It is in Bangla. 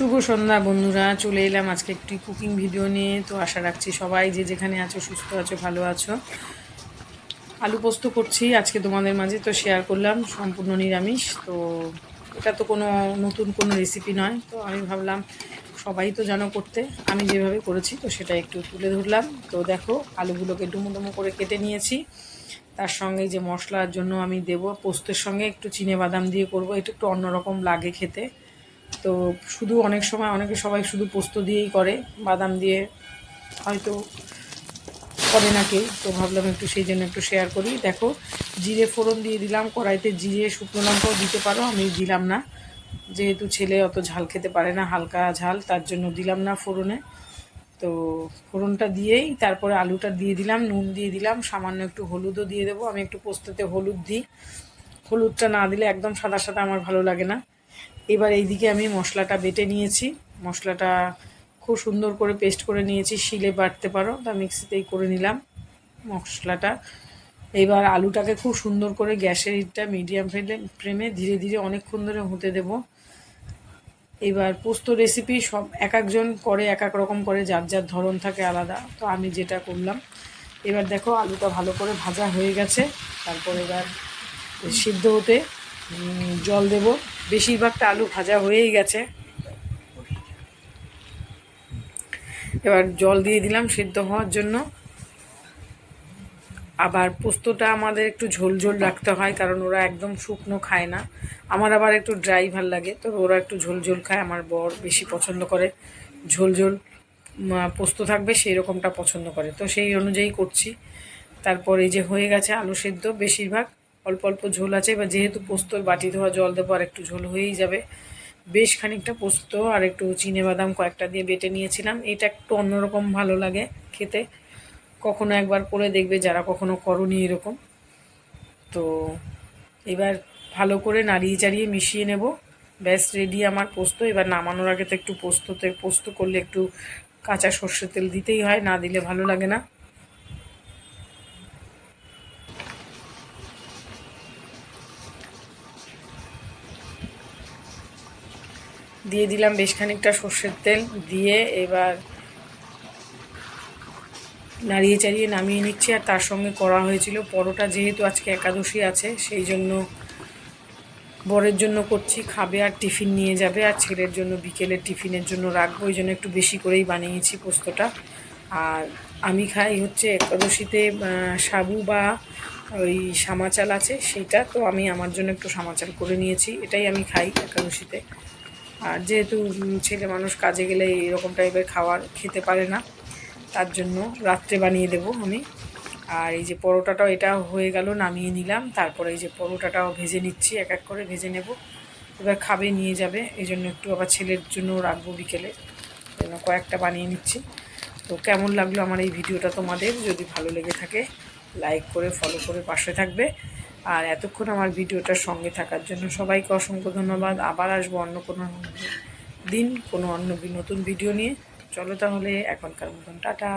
সন্ধ্যা, বন্ধুরা। চলে এলাম আজকে একটি কুকিং ভিডিও নিয়ে। তো আশা রাখছি সবাই যে যেখানে আছো, সুস্থ আছো, ভালো আছো। আলু পোস্ত করছি আজকে তোমাদের মাঝে, তো শেয়ার করলাম। সম্পূর্ণ নিরামিষ। তো এটা তো কোনো নতুন কোনো রেসিপি নয়। তো আমি ভাবলাম, সবাই তো জানো করতে। আমি যেভাবে করেছি, তো সেটা একটু তুলে ধরলাম। তো দেখো, আলুগুলোকে ডুমো ডুমো করে কেটে নিয়েছি। তার সঙ্গে যে মশলার জন্য আমি দেব পোস্তের সঙ্গে একটু চিনে বাদাম দিয়ে করব। এটা একটু অন্যরকম লাগে খেতে। তো শুধু অনেক সময় অনেকে সবাই শুধু পোস্ত দিয়েই করে, বাদাম দিয়ে হয়তো করে না কেউ তো ভাবলাম একটু সেই জন্য একটু শেয়ার করি। দেখো, জিরে ফোড়ন দিয়ে দিলাম, কড়াইতে জিরে শুকনো লঙ্কাও দিতে পারো, আমি দিলাম না। যেহেতু ছেলে অত ঝাল খেতে পারে না, হালকা ঝাল, তার জন্য দিলাম না ফোড়নে। তো ফোড়নটা দিয়েই তারপরে আলুটা দিয়ে দিলাম, নুন দিয়ে দিলাম, সামান্য একটু হলুদও দিয়ে দেবো। আমি একটু পোস্ততে হলুদ দিই। হলুদটা না দিলে একদম সাদা সাদা আমার ভালো লাগে না। এবার এইদিকে আমি মশলাটা বেটে নিয়েছি। মশলাটা খুব সুন্দর করে পেস্ট করে নিয়েছি, শিলে বাটতে পারো, তা মিক্সিতেই করে নিলাম মশলাটা। এবার আলুটাকে খুব সুন্দর করে গ্যাসের ইটটা মিডিয়াম ফ্লেমে ফ্লেমে ধীরে ধীরে অনেকক্ষণ ধরে হতে দেব। এবার পোস্ত রেসিপি সব এক একজন করে, এক এক রকম করে, যার যার ধরন থাকে আলাদা, তো আমি যেটা করলাম। এবার দেখো আলুটা ভালো করে ভাজা হয়ে গেছে, তারপর এবার সিদ্ধ হতে জল দেব। বেশিরভাগটা আলু ভাজা হয়েই গেছে। এবার জল দিয়ে দিলাম সিদ্ধ হওয়ার জন্য। আবার পোস্তটা আমাদের একটু ঝোল ঝোল রাখতে হয়, কারণ ওরা একদম শুকনো খায় না। আমার আবার একটু ড্রাই ভালো লাগে তো ওরা একটু ঝোল ঝোল খায়। আমার বর বেশি পছন্দ করে। ঝোল ঝোল পোস্ত থাকবে সেই রকমটা পছন্দ করে। তো সেই অনুযায়ী করছি। তারপর এই যে হয়ে গেছে আলু সেদ্ধ, বেশিরভাগ অল্প অল্প ঝোল আছে। এবার যেহেতু পোস্ত বাটি ধোয়া জল দেবো, আর একটু ঝোল হয়েই যাবে। বেশ খানিকটা পোস্ত আর একটু চিনে বাদাম কয়েকটা দিয়ে বেটে নিয়েছিলাম। এটা একটু অন্যরকম ভালো লাগে খেতে। কখনো একবার করে দেখবে যারা কখনো করনি এরকম। তো এবার ভালো করে নাড়িয়ে চাড়িয়ে মিশিয়ে নেব। ব্যাস রেডি আমার পোস্ত। এবার নামানোর আগে তো একটু পোস্ততে, পোস্ত করলে একটু কাঁচা সর্ষের তেল দিতেই হয়, না দিলে ভালো লাগে না। দিয়ে দিলাম বেশ খানিকটা সর্ষের তেল দিয়ে এবার নাড়িয়ে চাড়িয়ে নামিয়ে নিচ্ছি, আর তার সঙ্গে করা হয়েছিল পরোটা যেহেতু আজকে একাদশী আছে, সেই জন্য বরের জন্য করছি, খাবে আর টিফিন নিয়ে যাবে, আর ছেলের জন্য বিকেলের টিফিনের জন্য রাখব, ওই জন্য একটু বেশি করেই বানিয়েছি পোস্তটা। আর আমি খাই হচ্ছে একাদশীতে সাবু বা ওই সামাচাল আছে, সেটা তো আমি আমার জন্য একটু সামাচাল করে নিয়েছি, এটাই আমি খাই একাদশীতে। আর যেহেতু ছেলে মানুষ কাজে গেলে এরকম টাইপের খাবার খেতে পারে না, তার জন্য রাত্রে বানিয়ে দেব আমি। আর এই যে পরোটাটাও এটা হয়ে গেল, নামিয়ে নিলাম। তারপরে এই যে পরোটাটাও ভেজে নিচ্ছি, এক এক করে ভেজে নেব। এবার খাবে, নিয়ে যাবে। এই জন্য একটু আবার ছেলের জন্য রাখব বিকেলে। জন্য কয়েকটা বানিয়ে নিচ্ছি। তো কেমন লাগল আমার এই ভিডিওটা তোমাদের? যদি ভালো লেগে থাকে লাইক করে ফলো করে পাশে থাকবে। আর এতক্ষণ আমার ভিডিওটার সঙ্গে থাকার জন্য সবাইকে অসংখ্য ধন্যবাদ। আবার আসব অন্য কোনো দিন, কোনো অন্য নতুন ভিডিও নিয়ে। চলো তাহলে এখনকার মতন, টাটা।